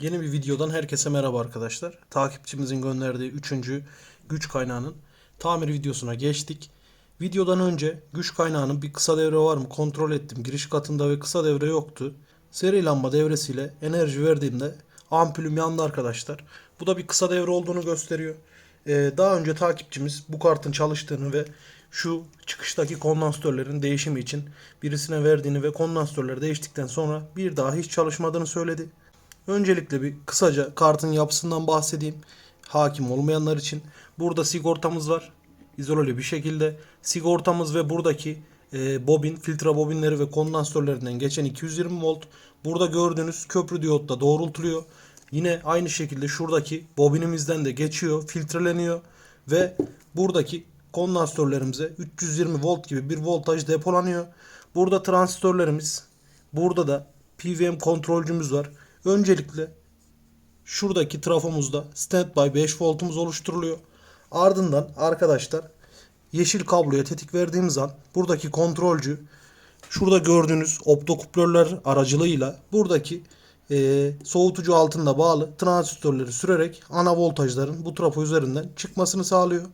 Yeni bir videodan herkese merhaba arkadaşlar. Takipçimizin gönderdiği 3. güç kaynağının tamir videosuna geçtik. Videodan önce güç kaynağının bir kısa devre var mı kontrol ettim. Giriş katında ve kısa devre yoktu. Seri lamba devresiyle enerji verdiğimde ampulüm yandı arkadaşlar. Bu da bir kısa devre olduğunu gösteriyor. Ee, daha önce takipçimiz bu kartın çalıştığını ve şu çıkıştaki kondansatörlerin değişimi için birisine verdiğini ve kondansatörler değiştikten sonra bir daha hiç çalışmadığını söyledi. Öncelikle bir kısaca kartın yapısından bahsedeyim. Hakim olmayanlar için. Burada sigortamız var. İzoleli bir şekilde. Sigortamız ve buradaki e, bobin, filtre bobinleri ve kondansatörlerinden geçen 220 volt. Burada gördüğünüz köprü diyotla doğrultuluyor. Yine aynı şekilde şuradaki bobinimizden de geçiyor, filtreleniyor ve buradaki kondansatörlerimize 320 volt gibi bir voltaj depolanıyor. Burada transistörlerimiz, burada da PWM kontrolcümüz var. Öncelikle şuradaki trafomuzda standby 5 voltumuz oluşturuluyor. Ardından arkadaşlar yeşil kabloya tetik verdiğimiz an buradaki kontrolcü şurada gördüğünüz optokuplörler aracılığıyla buradaki e, soğutucu altında bağlı transistörleri sürerek ana voltajların bu trafo üzerinden çıkmasını sağlıyor.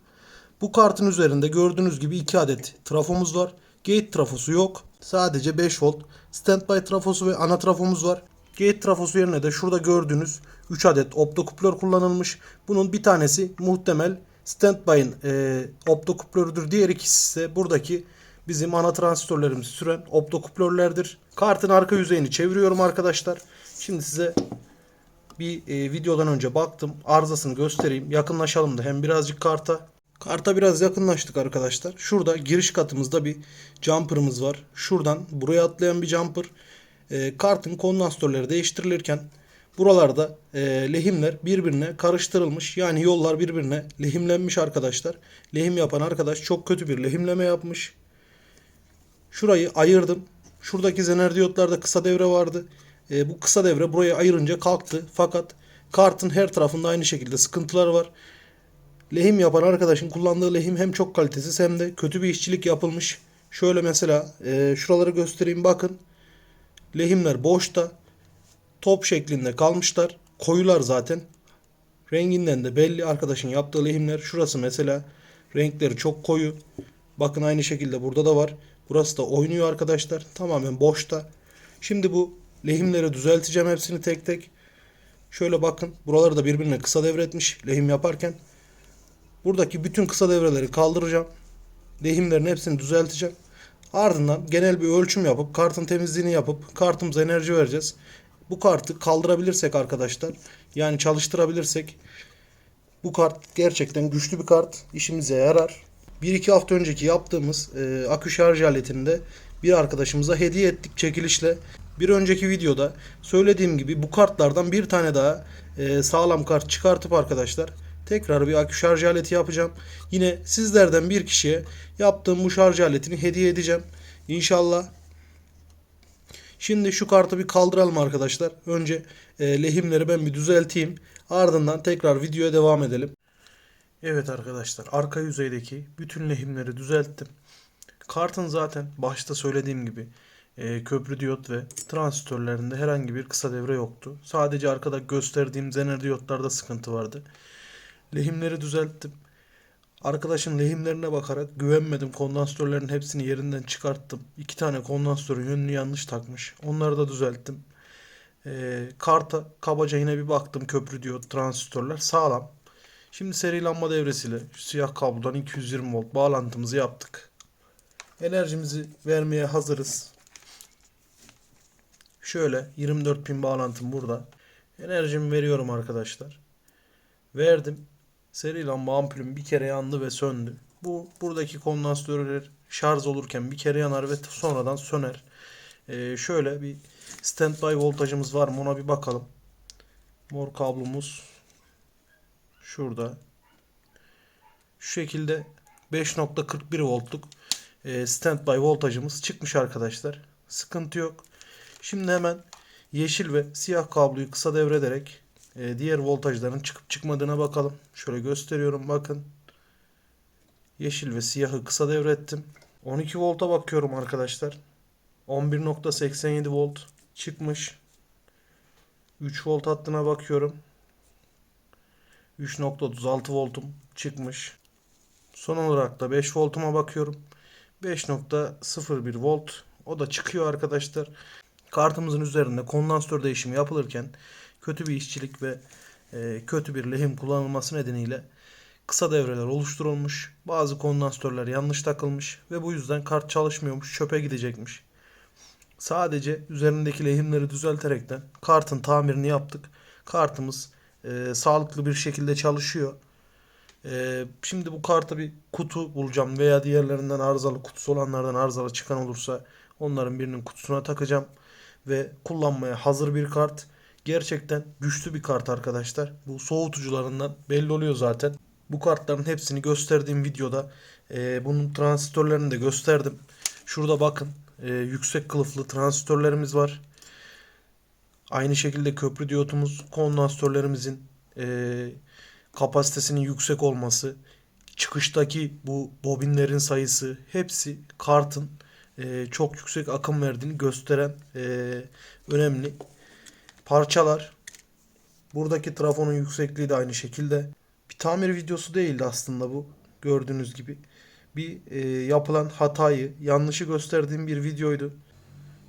Bu kartın üzerinde gördüğünüz gibi 2 adet trafomuz var. Gate trafosu yok. Sadece 5 volt standby trafosu ve ana trafomuz var. Gate trafosu yerine de şurada gördüğünüz 3 adet optokuplör kullanılmış. Bunun bir tanesi muhtemel standby'ın e, optokuplörüdür. Diğer ikisi ise buradaki bizim ana transistörlerimizi süren optokuplörlerdir. Kartın arka yüzeyini çeviriyorum arkadaşlar. Şimdi size bir e, videodan önce baktım. Arızasını göstereyim. Yakınlaşalım da hem birazcık karta. Karta biraz yakınlaştık arkadaşlar. Şurada giriş katımızda bir jumper'ımız var. Şuradan buraya atlayan bir jumper. E, kartın kondansatörleri değiştirilirken buralarda e, lehimler birbirine karıştırılmış. Yani yollar birbirine lehimlenmiş arkadaşlar. Lehim yapan arkadaş çok kötü bir lehimleme yapmış. Şurayı ayırdım. Şuradaki zener diyotlarda kısa devre vardı. E, bu kısa devre buraya ayırınca kalktı. Fakat kartın her tarafında aynı şekilde sıkıntılar var. Lehim yapan arkadaşın kullandığı lehim hem çok kalitesiz hem de kötü bir işçilik yapılmış. Şöyle mesela e, şuraları göstereyim bakın. Lehimler boşta. Top şeklinde kalmışlar. Koyular zaten. Renginden de belli arkadaşın yaptığı lehimler. Şurası mesela renkleri çok koyu. Bakın aynı şekilde burada da var. Burası da oynuyor arkadaşlar. Tamamen boşta. Şimdi bu lehimleri düzelteceğim hepsini tek tek. Şöyle bakın. Buraları da birbirine kısa devretmiş lehim yaparken. Buradaki bütün kısa devreleri kaldıracağım. Lehimlerin hepsini düzelteceğim. Ardından genel bir ölçüm yapıp kartın temizliğini yapıp kartımıza enerji vereceğiz. Bu kartı kaldırabilirsek arkadaşlar yani çalıştırabilirsek bu kart gerçekten güçlü bir kart. işimize yarar. 1-2 hafta önceki yaptığımız e, akü şarj aletini de bir arkadaşımıza hediye ettik çekilişle. Bir önceki videoda söylediğim gibi bu kartlardan bir tane daha e, sağlam kart çıkartıp arkadaşlar tekrar bir akü şarj aleti yapacağım. Yine sizlerden bir kişiye yaptığım bu şarj aletini hediye edeceğim. İnşallah. Şimdi şu kartı bir kaldıralım arkadaşlar. Önce e, lehimleri ben bir düzelteyim. Ardından tekrar videoya devam edelim. Evet arkadaşlar arka yüzeydeki bütün lehimleri düzelttim. Kartın zaten başta söylediğim gibi e, köprü diyot ve transistörlerinde herhangi bir kısa devre yoktu. Sadece arkada gösterdiğim zener diyotlarda sıkıntı vardı. Lehimleri düzelttim. Arkadaşın lehimlerine bakarak güvenmedim. Kondansatörlerin hepsini yerinden çıkarttım. İki tane kondansatörün yönünü yanlış takmış. Onları da düzelttim. Ee, karta kabaca yine bir baktım köprü diyot transistörler sağlam. Şimdi seri lamba devresiyle siyah kablodan 220 volt bağlantımızı yaptık. Enerjimizi vermeye hazırız. Şöyle 24 pin bağlantım burada. Enerjimi veriyorum arkadaşlar. Verdim. Seri lamba ampulüm bir kere yandı ve söndü. Bu buradaki kondansatörler şarj olurken bir kere yanar ve sonradan söner. Ee, şöyle bir standby voltajımız var mı ona bir bakalım. Mor kablomuz şurada. Şu şekilde 5.41 voltluk e, standby voltajımız çıkmış arkadaşlar. Sıkıntı yok. Şimdi hemen yeşil ve siyah kabloyu kısa devrederek e, diğer voltajların çıkıp çıkmadığına bakalım. Şöyle gösteriyorum bakın. Yeşil ve siyahı kısa devrettim. 12 volta bakıyorum arkadaşlar. 11.87 volt çıkmış. 3 volt hattına bakıyorum. 3.36 voltum çıkmış. Son olarak da 5 voltuma bakıyorum. 5.01 volt. O da çıkıyor arkadaşlar. Kartımızın üzerinde kondansatör değişimi yapılırken kötü bir işçilik ve e, kötü bir lehim kullanılması nedeniyle kısa devreler oluşturulmuş. Bazı kondansatörler yanlış takılmış ve bu yüzden kart çalışmıyormuş, çöpe gidecekmiş. Sadece üzerindeki lehimleri düzelterekten kartın tamirini yaptık. Kartımız e, sağlıklı bir şekilde çalışıyor. E, şimdi bu karta bir kutu bulacağım veya diğerlerinden arızalı kutusu olanlardan arızalı çıkan olursa onların birinin kutusuna takacağım ve kullanmaya hazır bir kart. Gerçekten güçlü bir kart arkadaşlar. Bu soğutucularından belli oluyor zaten. Bu kartların hepsini gösterdiğim videoda e, bunun transistörlerini de gösterdim. Şurada bakın e, yüksek kılıflı transistörlerimiz var. Aynı şekilde köprü diyotumuz, kondansatörlerimizin e, kapasitesinin yüksek olması, çıkıştaki bu bobinlerin sayısı hepsi kartın e, çok yüksek akım verdiğini gösteren e, önemli parçalar. Buradaki trafonun yüksekliği de aynı şekilde. Bir tamir videosu değildi aslında bu. Gördüğünüz gibi. Bir e, yapılan hatayı, yanlışı gösterdiğim bir videoydu.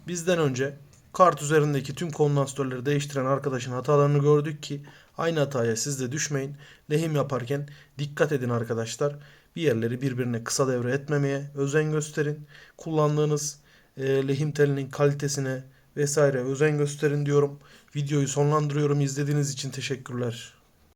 Bizden önce kart üzerindeki tüm kondansatörleri değiştiren arkadaşın hatalarını gördük ki aynı hataya siz de düşmeyin. Lehim yaparken dikkat edin arkadaşlar. Bir yerleri birbirine kısa devre etmemeye özen gösterin. Kullandığınız e, lehim telinin kalitesine vesaire özen gösterin diyorum. Videoyu sonlandırıyorum. İzlediğiniz için teşekkürler.